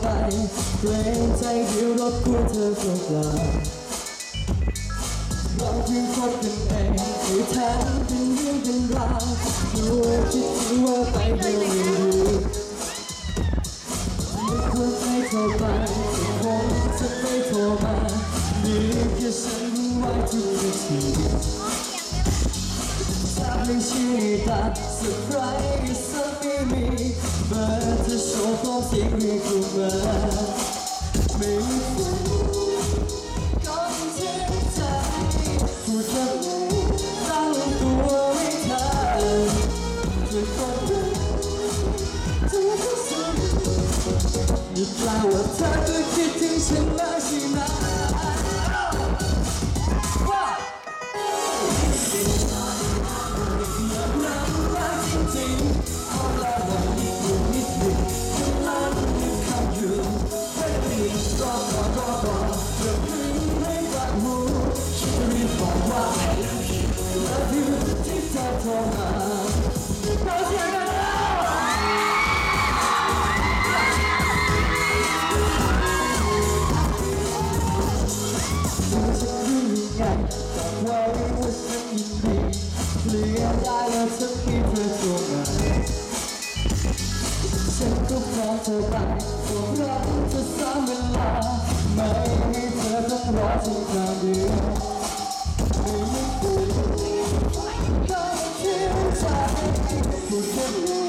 ไปเกรงใจเดี๋ยวรบกวนเธอเปล่าๆเราเพิ่งคบกันเองไม่แทนเป็นเรื่องเป็นราวกลัวคิดว่าไปเร็วไม่รู้ไม่ควรให้โทรไปคงจะไม่โทรมาดีแค่ฉันไว้ทุกนาที ถ้าไม่ใช่ตาสักใครสักไม่มีเบอร์เธอโชว์ตัวเสียงเรียกกูมาไม่รู้ก็เจ็บใจพูดแบบนี้ตั้งตัวไม่ทันจะกดดันเธอก็สั่นหรือเปลว่าเธอก็คิดถึงฉันมากใช่ไหม ยินดีเปลี่ยนได้แล้วสักทีเธอโทรมาฉันก็พร้อมเธอไปบอกรักเธอสามเวลา ไม่ให้เธอต้องรอถึงคราวเดียวไม่มีคุณก็เชื่อใจพูดแค่นี้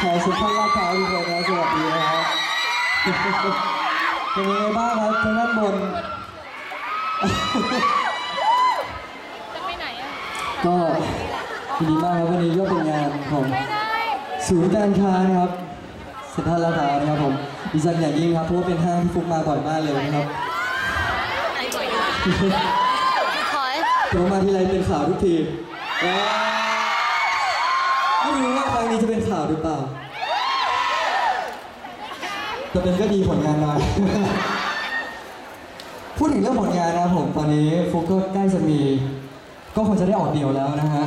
ขอสุภาพลาดพร้าวทุกคนนะสวัสดีนะครับเป็นยังไงบ้างครับทางด้านบน จะไปไหนอะก็ยินดีมากครับวันนี้ก็เป็นงานของ ไม่ได้ ศูนย์การค้านะครับเซ็นทรัลลาดพร้าวนะครับผมดีใจอย่างยิ่งครับเพราะว่าเป็นห้างที่ฟุกมาบ่อยมากเลยนะครับไหนบ่อยนะขอผมมาทีไรเป็นข่าวทุกที ไม่รู้ว่าครั้งนี้จะเป็นข่าวหรือเปล่า แต่เป็นก็ดีผลงานมา พูดถึงเรื่องผลงานนะครับผมตอนนี้ฟุกก็ใกล้จะมี ก็คงจะได้ออกเดี่ยวแล้วนะฮะ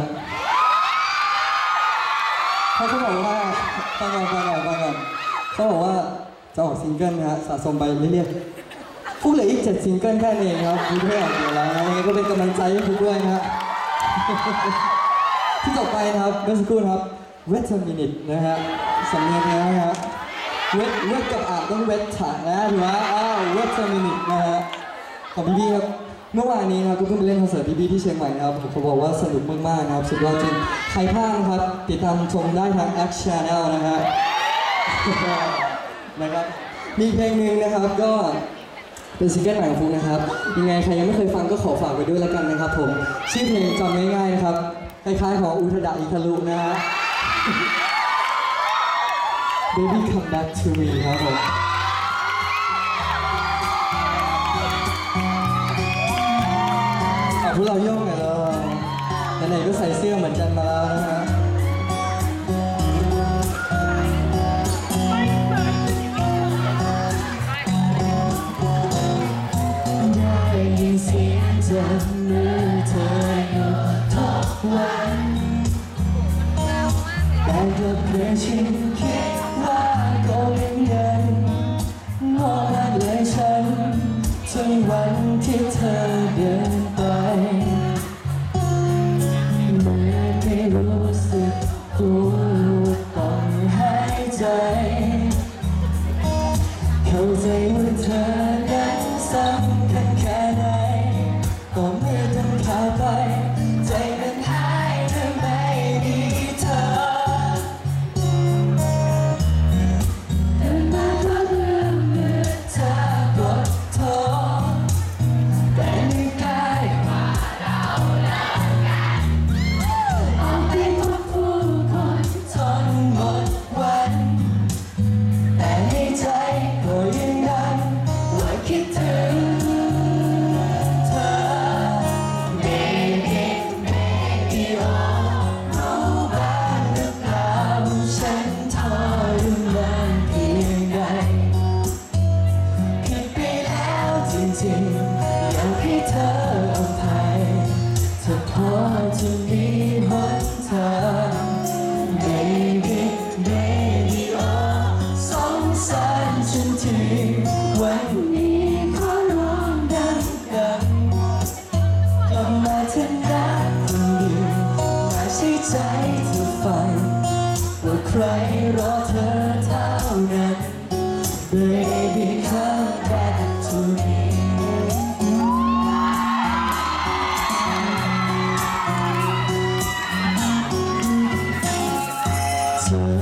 เขาเขาบอกว่าฟังก่อนฟังก่อนฟังก่อนเขาบอกว่าจะออกซิงเกิลนะฮะสะสมไปเรื่อยๆฟุกเหลืออีกเจ็ดซิงเกิลแค่นี้เองครับฟุกได้ออกเดี่ยวแล้วนะยังไงก็เป็นกำลังใจให้ฟุกด้วยนะฮะ ที่ต่อไปนะครับเมื่อสักครู่นะครับเวทมินิตนะฮะสำเนียงนะฮะเวทเวทกับอ่านต้องเวทถานะถูกไหมอ้าวเวทมินิตนะฮะของพี่พี่ครับเมื่อวานนี้นะครับก็เพิ่งไปเล่นคอนเสิร์ตพี่บีที่เชียงใหม่นะครับผมเขาบอกว่าสนุกมากๆนะครับสุดยอดจริงใครพลาดนะครับติดตามชมได้ทาง X Channel นะฮะนะครับมีเพลงหนึ่งนะครับก็เป็นซิงเกิลใหม่ของฟุกนะครับ ยังไงใครยังไม่เคยฟังก็ขอฝากไว้ด้วยแล้วกันนะครับผม ชื่อเพลงจำง่ายๆนะครับ ล้ายๆของอุทดะอิทาลุนะฮะ Baby come back to me ครับผมพวกเราโยกหน่อยเราไหนๆก็ใส่เสื้อเหมือนกันมา ก็ จริงอยากให้เธออภัยเธอพอจะมีหนทาง Baby Baby อ้สงสารฉันทีวันนี้ขอร้องดังกันกลับมาเถอนะคนดีมาใช้ใจเธอฟังว่าใครรอเธอเท่านั้น Baby เ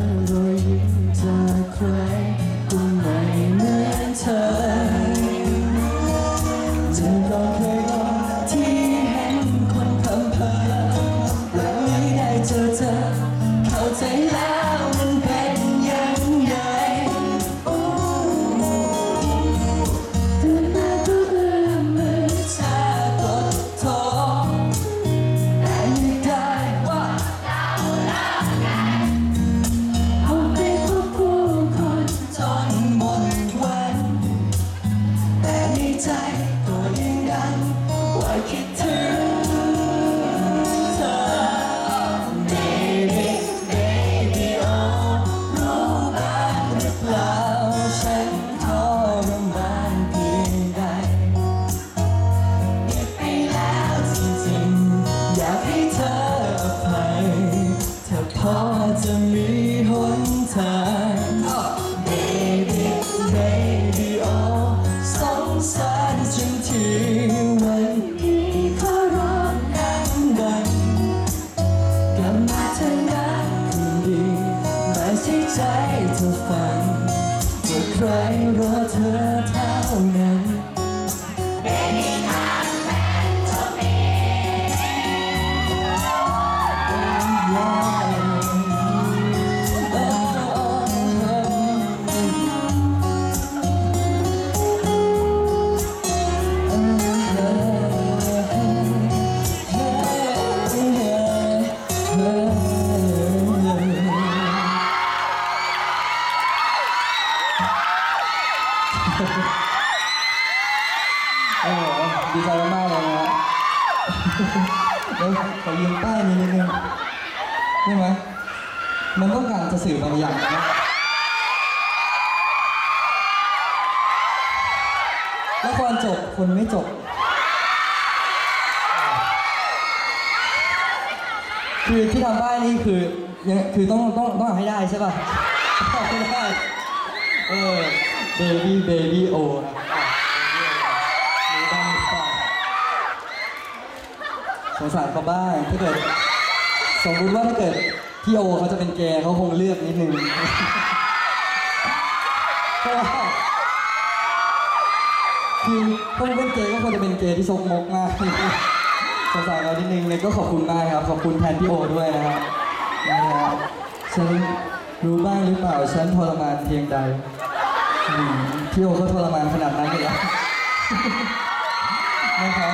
จะสื่อบางอย่างนะละครจบคนไม่จบ คือที่ทำป้นี่คือยังคือต้องต้องต้องเอาให้ได้ใช่ป่ะเอาให้ได้เออ baby baby o สงสารเขาบ้างถ้าเกิดสมมติว่าถ้าเกิด พี่โอเขาจะเป็นเกย์เขาคงเลือกนิดนึงเพราะว่าคือถ้าเป็นเกย์ก็ควรจะเป็นเกย์ที่ซกมกมากสงสารเรานิดนึงเลยก็ขอบคุณมากครับ ขอบคุณแทนพี่โอด้วยนะครับนะฮะฉันรู้บ้างหรือเปล่าฉันทรมานเพียงใดอืมพี่โอก็ทรมานขนาดนั้นเลยเหรอนะครับ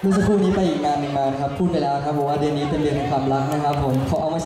เมื่อสักครู่นี้ไปอีกงานหนึ่งมานะครับ พูดไปแล้วครับบอกว่าเดือนนี้เป็นเดือนแห่งความรักนะครับ ผมเขาเอามา